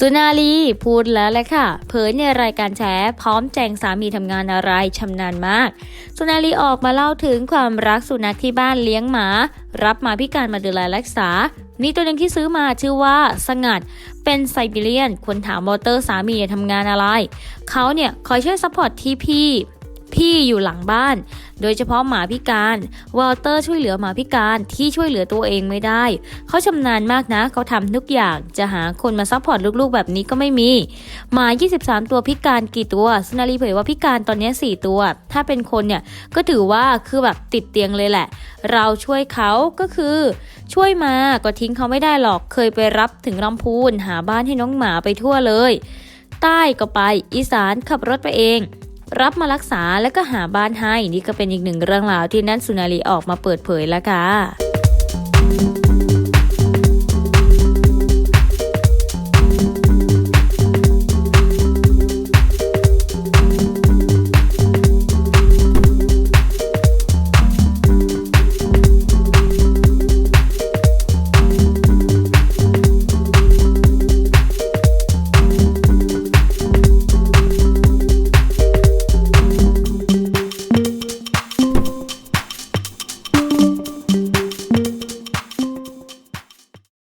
สุนารีพูดแล้วแหละค่ะ เผยในรายการแฉพร้อมแจงสามีทำงานอะไรชำนาญมาก สุนารีออกมาเล่าถึงความรักสุนัขที่บ้านเลี้ยงหมา รับมาพิการมาดูแลรักษา มีตัวหนึ่งที่ซื้อมาชื่อว่าสงัด เป็นไซบีเรียน คนถามมอเตอร์สามีทำงานอะไร เขาเนี่ยคอยช่วยซัพพอร์ตที่พี่ พี่อยู่หลังบ้าน โดยเฉพาะหมาพิการวอลเตอร์ช่วยเหลือหมาพิการที่ช่วยเหลือตัวเองไม่ได้ เขาชำนาญมากนะ เขาทำทุกอย่างจะหาคนมาซัพพอร์ตลูกๆ แบบนี้ก็ไม่มี หมา 23 ตัวพิการกี่ตัวสนารีเผยว่าพิการตอนนี้ 4 ตัว ถ้าเป็นคนเนี่ยก็ถือว่าคือแบบติดเตียงเลยแหละ เราช่วยเขาก็คือช่วยมาก็ทิ้งเขาไม่ได้หรอกเคยไปรับถึงลำพูนหาบ้านให้น้องหมาไปทั่วเลย ใต้ก็ไป อีสานขับรถไปเอง รับมารักษาแล้วก็หาบ้านให้ นี่ก็เป็นอีกหนึ่งเรื่องราวที่นันสุนารีออกมาเปิดเผยแล้วค่ะ